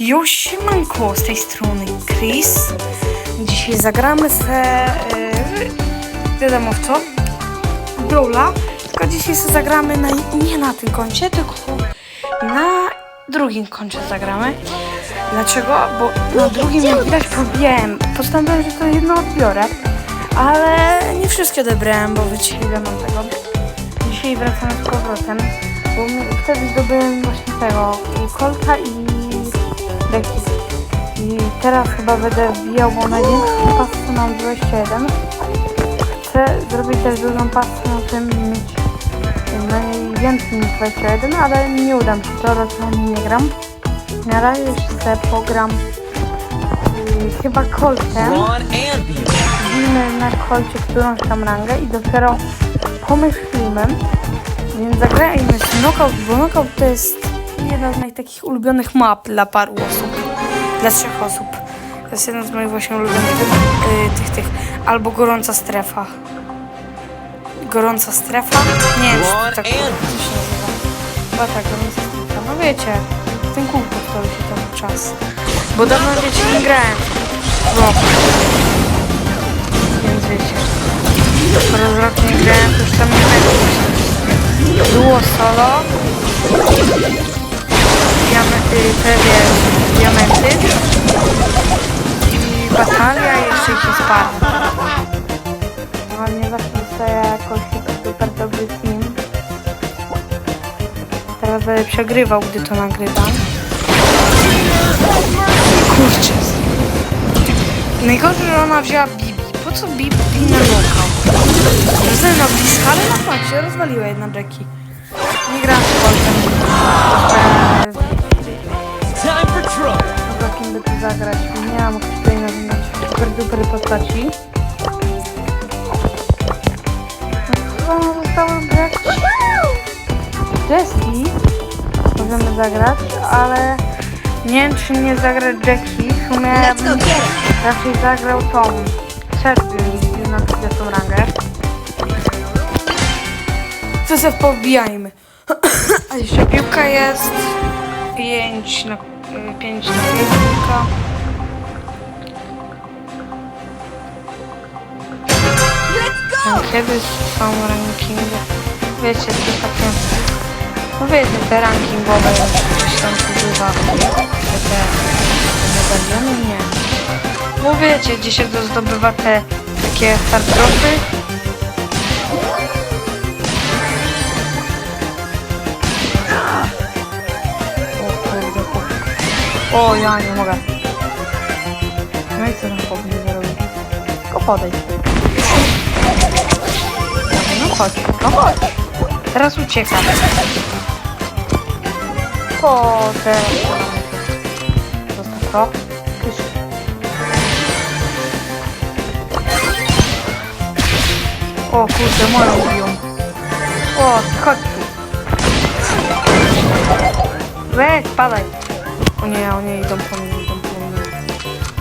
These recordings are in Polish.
Jo, siemanko, z tej strony Chris. Dzisiaj zagramy se, yy, wiadomo w co, Brawla. Tylko dzisiaj se zagramy na, nie na tym koncie, tylko na drugim koncie zagramy. Dlaczego? Bo na drugim, jak widać, pobijałem. Postanowiłem, że to jedno odbiorę, ale nie wszystkie odebrałem, bo wyciągam mam tego. Dzisiaj wracamy z powrotem, bo wtedy zdobyłem właśnie tego, i Colta i I teraz chyba będę wbijał, bo największą pasę mam 21. Chcę zrobić też dużą pasę na tym mieć najwięcej niż 21, ale nie uda mi się to, raczej nie gram. Na razie jeszcze pogram y, chyba Beauty. Wbijmy na kolcie którąś tam rangę i dopiero pomyślimy. Więc zagrajmy z Knockout, bo Knockout to jest jedna z moich takich ulubionych map dla paru osób. Dla trzech osób. To jest jedna z moich właśnie ulubionych y, tych, tych. Albo Gorąca Strefa. Gorąca Strefa? Nie wiem, czy tak to się nazywa. Chyba tak, Gorąca Strefa. No wiecie, w ten kółko to się tam czas. Bo dawno wiecie, nie grałem. No. Więc wiecie. Z rok nie grałem, to już tam nie właśnie. Duo solo. Diamenty, wiesz, diamenty. I batalia jeszcze ich jest parę. No ale nie zawsze dostaję jakoś super, dobry team. Teraz będę przegrywał, gdy to nagrywam. Kurczę. Najgorzej, że ona wzięła Bibi. Po co Bibi na lokal? Rozumiem na bliska, ale na patrzcie, rozwaliła jedna Jackie. Nie gram z Polsem. Za kim by tu zagrać? Nie mam tutaj nazywać super duper postaci. No, chyba zostały grać Jessie. Możemy zagrać, ale nie wiem czy nie zagrać Jackie. W sumie raczej zagrał tą. Serbię na 30 rangę. To se pobijajmy. A jeszcze piłka jest 5 na 5 na 5 piłka. Tam Kiedyś są rankingi. Wiecie, to takie... No wiecie, te rankingowe coś tam się bywa. Te, te medaliony nie. No wiecie, gdzie się to zdobywa te takie hardropy. O, ja nie mogę. No i co tam powinien zrobić? Tylko podejść. No chodź, no chodź. Teraz uciekam. Teraz. Zostaw to. Kysz. O kurde, moją biją. O, chodź tu. Weź, spadaj. O nie, o nie, idą po mnie, idą po mnie.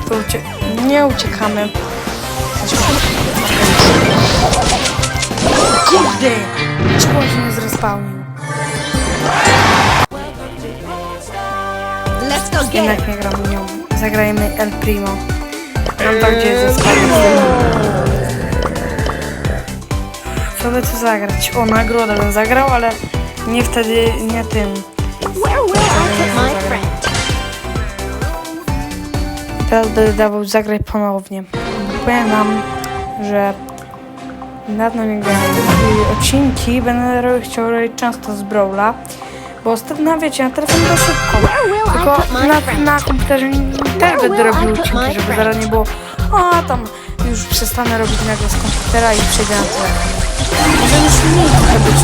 To ucie... Nie uciekamy. Kurde! Czemu się nie zrespawnił? Let's go. Jednak nie gram nią. Zagrajmy El Primo. Mam bardziej zespawnił. Co by tu zagrać? O, nagrodę bym zagrał, ale nie wtedy, nie tym. Teraz będę dawał zagrać ponownie. Powiem wam, że dawno nie grałem. I Odcinki będę robił, chciał robić często z Brawla, bo ostatnio, wiecie, na telefon to szybko. Tylko na, na komputerze też będę robił odcinki, żeby zaraz nie było a tam już przestanę robić nagle z komputera i przejdę na telefon. Może już trochę być.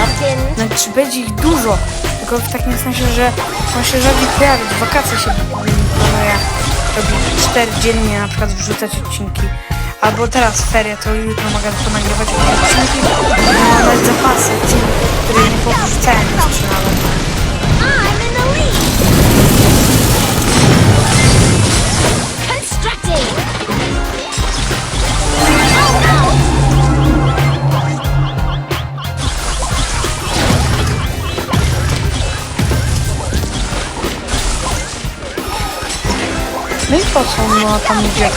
Justin. Znaczy będzie ich dużo, tylko w takim sensie, że on się rzadziej pojawić. Wakacje się robić 4 dziennie, na przykład wrzucać odcinki. Albo teraz ferie, to jutro mogę to nagrywać odcinki. Mam nawet zapasy, które nie powrzucałem jeszcze nawet. Po co ma tam idzie?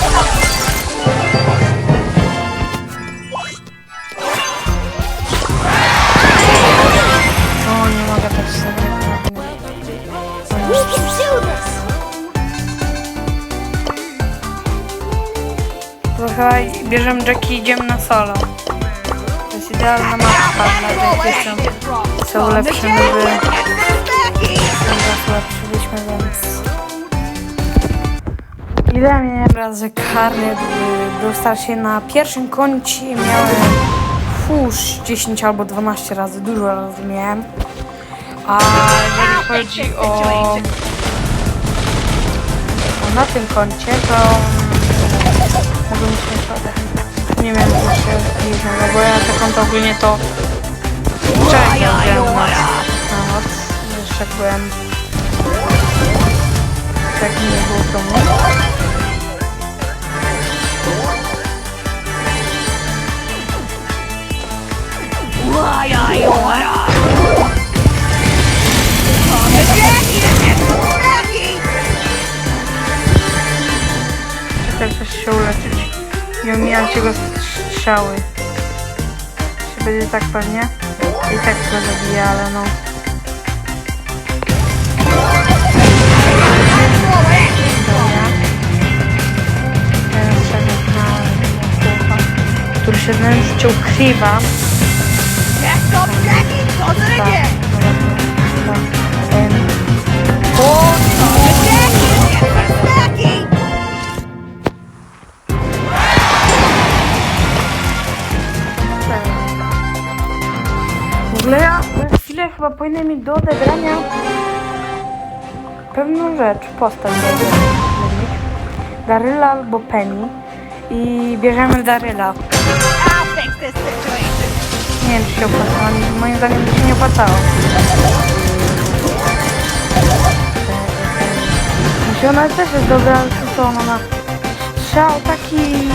O, nie mogę tak sobie. To chyba bierzemy Jackie i idziemy na solo. To jest idealna mapka dla Jackie. Są, są lepsze nowy. Są raz lepsze byliśmy, więc... Ile miałem razy karny był starszy na pierwszym koncie miałem fusz 10 albo 12 razy, dużo razy miałem. A jeżeli chodzi o, o na tym koncie, to mogę mieć naprawdę. Nie wiem, zbliżę, no bo ja te konto ogólnie to wczoraj wziąłem na, na noc, jeszcze byłem tak nie było w domu. Czekaj, coś się uleczyć. Nie omijajcie go strzały. Czy będzie tak pewnie? I tak go zabija, ale no. Dobra. Teraz chłopa, który się ukrywa. To, em, O, W ogóle ja za chwilę chyba powinien mieć do odegrania pewną rzecz, postać. Daryla albo Penny i bierzemy Daryla. Nie wiem czy się opłacało, moim zdaniem by się nie opłacało. Znaczy ona też jest dobra, ale to co ona ma strzał taki...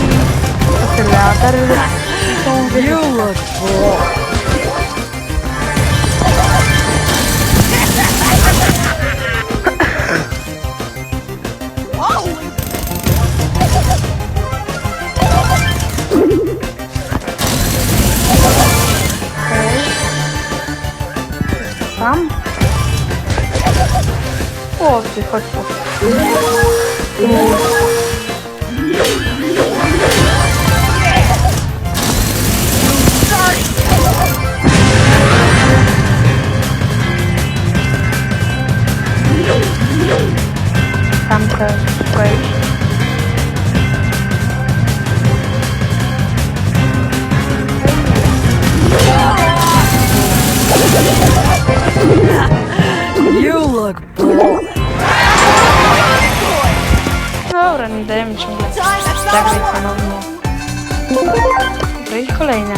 To tyle, a You look bored. O, ty, chodź tu. Tam też i kolejne.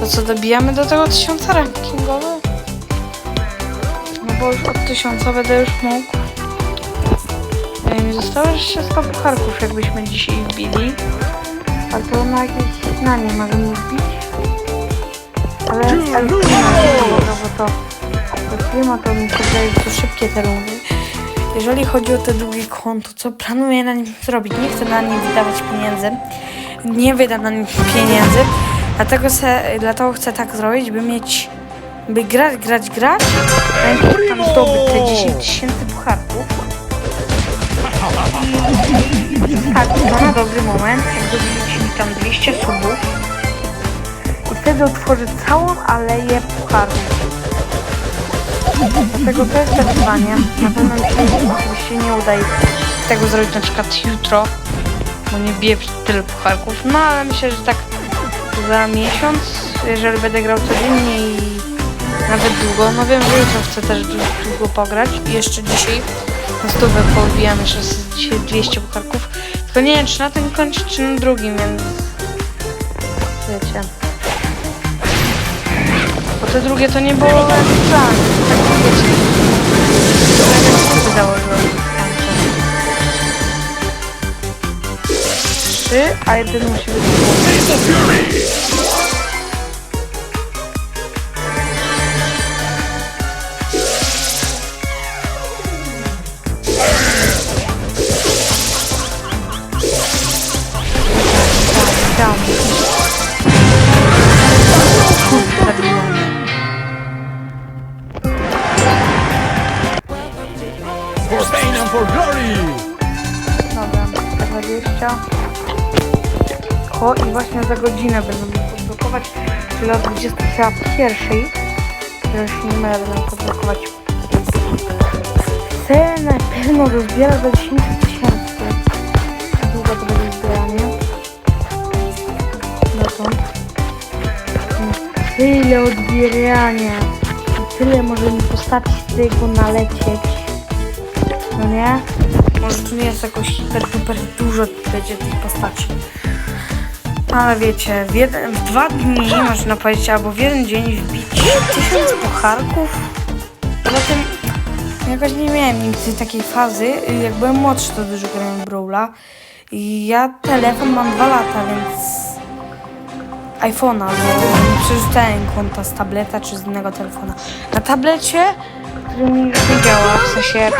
To co, dobijamy do tego tysiąca rankingowy? No bo już od tysiąca będę już mógł. Nie wiem, zostało jeszcze 100 pucharków, jakbyśmy dzisiaj wbili. Ale to na jakieś na nie możemy wbić. Ale ale nie ma, dobra, bo to to klima to mi się wydaje, że to szybkie te rundy. Jeżeli chodzi o te drugie konto, co planuję na nim zrobić? Nie chcę na nim wydawać pieniędzy. Nie wydam na nim pieniędzy. Dlatego, se, dlatego chcę tak zrobić, by mieć, by grać, grać, grać. Najpierw tam zdobyć te 10 tysięcy pucharków. Tak, to na dobry moment, jak dobiliśmy tam 200 subów. I wtedy otworzę całą aleję pucharów. Dlatego to jest wyzwanie. Na pewno mi się nie uda tego zrobić na przykład jutro, bo nie biję tyle pucharków. No ale myślę, że tak za miesiąc, jeżeli będę grał codziennie i nawet długo. No wiem, że jutro chcę też długo pograć. I jeszcze dzisiaj na stówę pobijam jeszcze dzisiaj 200 pucharków. Tylko nie wiem, czy na tym koncie, czy na drugim, więc wiecie. Bo te drugie to nie było jak plan. Tak wiecie. Założyłem. trzy, a jeden musi być... Tam. Zabiłam. For pain and for glory! Dobra, 20. I właśnie za godzinę będę mógł odblokować, czyli o 21. Jeżeli się nie mylę, będę mógł odblokować. Chcę na pewno rozbierać do 10 tysięcy. Długo to będzie zbieranie. Dotąd. Tyle odbierania. Tyle może mi postaci z tego nalecieć. No nie? Może tu nie jest jakoś super, super dużo będzie tych postaci. Ale wiecie, w, jeden, w dwa dni można powiedzieć, albo w jeden dzień wbić tysiąc pucharków. Poza tym jakoś nie miałem nigdy takiej fazy. Jak byłem młodszy, to dużo grałem w Brawla. Ja telefon mam dwa lata, więc iPhone'a, bo nie przerzucałem konta z tableta czy z innego telefona. Na tablecie, który mi nie działa, w sensie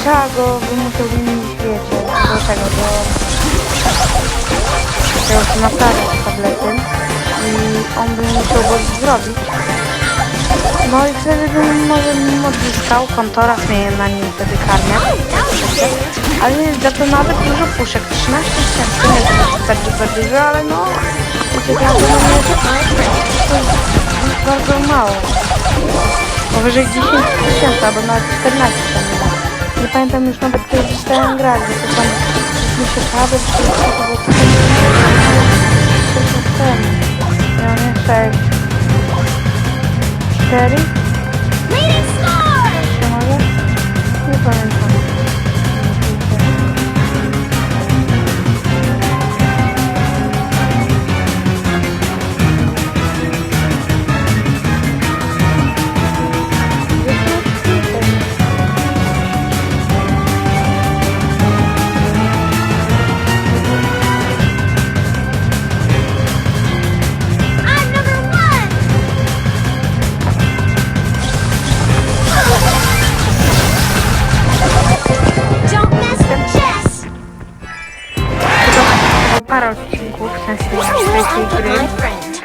trzeba go, wymienić, wiecie, do tego, do tego, co naprawia tabletem i on by musiał go zrobić. No i wtedy bym może nim odzyskał kontora, zmienię na nim wtedy karmię. Ale za to nawet dużo puszek, 13 tysięcy, nie czy tak super dużo, ale no, to jest bardzo mało. Powyżej 10 tysięcy, albo nawet 14 tam nie pamiętam już nawet kiedy przestałem grać, bo to tam mi się czy to było ten. Ja nie 6. 4? Leading star! Czy może?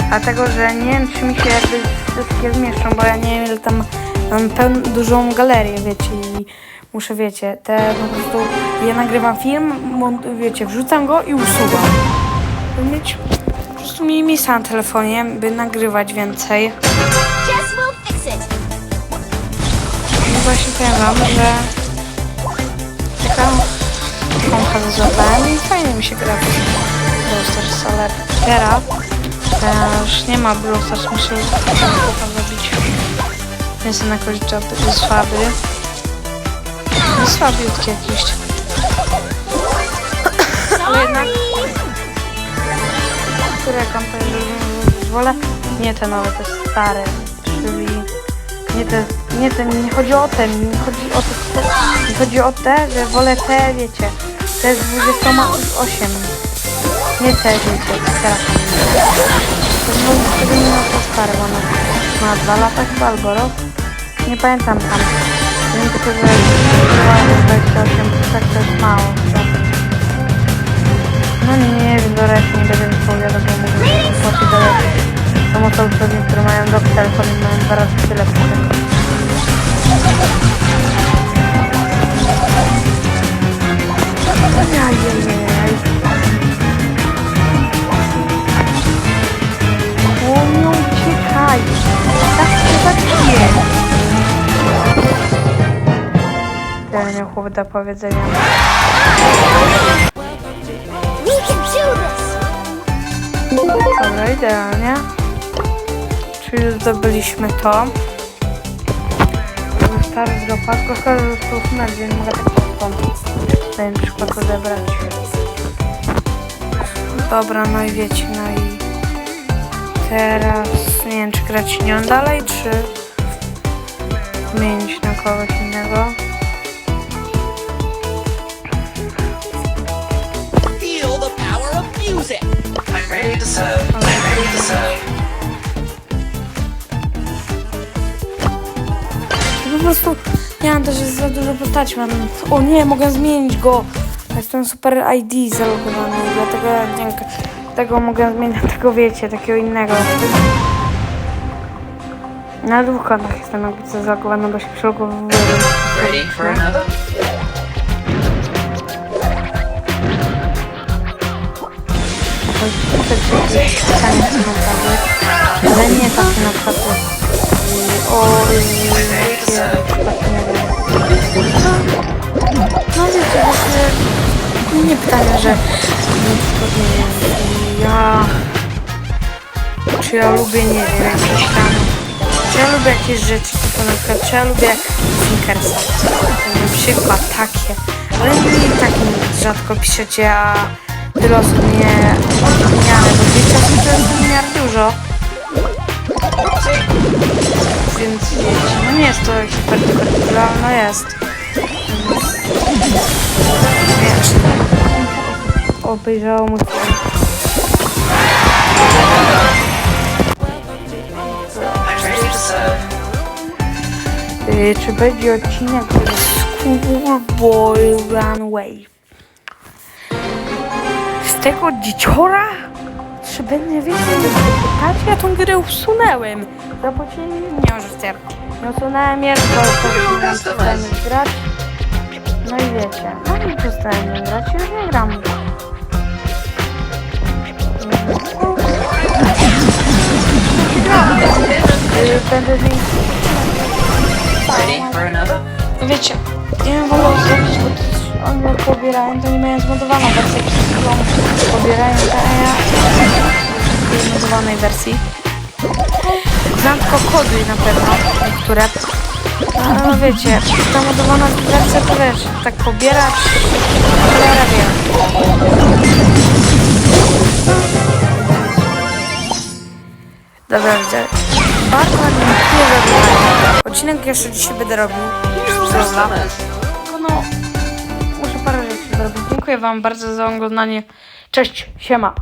Friend. Dlatego, że nie wiem, czy mi się jakby wszystkie zmieszczą, bo ja nie wiem, ile tam mam dużą galerię, wiecie, i muszę, wiecie, te po prostu, ja nagrywam film, wiecie, wrzucam go i usuwam. By mieć po prostu mniej miejsca na telefonie, by nagrywać więcej. No właśnie powiem wam, że taką pompę złapałem i fajnie mi się gra w Brawl Stars, ale teraz też nie ma Brawl Stars, muszę pompę zrobić. Jest na jest słaby. Jest słabiutki jakiś. Ale jednak, które kompy wolę? Nie te nowe, te stare, czyli nie te, nie te, nie chodzi o te, nie chodzi o te, nie chodzi o te, że wolę te, wiecie, te z 28. Nie wiecie, teraz. To znowu ma to stare, bo ona ma dwa lata chyba albo rok. Nie pamiętam tam. Wiem tylko, że była 28, tak to jest mało. No nie wiem, do reszty nie będę wypowiadał, bo mówię, że płaci do reszty. Są osoby pewnie, które mają rok telefon i mają dwa razy tyle puszek. Ajajajaj. Do powiedzenia. Dobra, idealnie. Czyli zdobyliśmy to. Stary dropa, trochę został smert, więc mogę tak stąd ten przykład odebrać. Dobra, no i wiecie, no i teraz nie wiem, czy grać nią dalej, czy zmienić na kogoś innego. Po prostu ja mam też za dużo postaci. Mam... O nie, mogę zmienić go. Jestem super ID zalogowany, dlatego nie wiem, tego mogę zmienić tego wiecie, takiego innego. Na dwóch kontach jestem jakby co zalogowany, bo się przelogowuję. Pytania w komentarzach, ale nie takie na przykład o y, jakie nie. No wiecie, właśnie nie pytania, że na przykład nie wiem, ja czy ja lubię, nie wiem, jakieś tam czy ja lubię jakieś rzeczy, typu na przykład, czy ja lubię Snickersa, na przykład takie, ale mi tak rzadko piszecie, a wiele osób mnie odmieniane, bo 200 osób to jest miarę dużo. Więc wiecie, no nie jest to hiper, hiper, hiper, ale no jest. Więc, wiesz, obejrzało to serve. Y, czy będzie odcinek z Schoolboy Runway? Tego dzieciora? Czy będzie więcej pytać? Ja tą grę usunęłem. Zapłacili nie oszczędzę. Nie usunąłem je, bo to grać. No i wiecie, no i przestałem grać już nie gram. Będę another? No wiecie, ja bym wolał zrobić, bo to oni jak pobierają, to nie mają zmodowaną wersję, przed chwilą pobierają, a ja w zmodowanej wersji. Znam tylko kody na pewno, niektóre. No wiecie, ta modowana wersja to wiesz, tak pobierać, cholera. Dobra, widzę. Bardzo za oglądanie. Odcinek jeszcze dzisiaj będę robił. No, muszę parę rzeczy zrobić. Dziękuję Wam bardzo za oglądanie. Cześć, siema.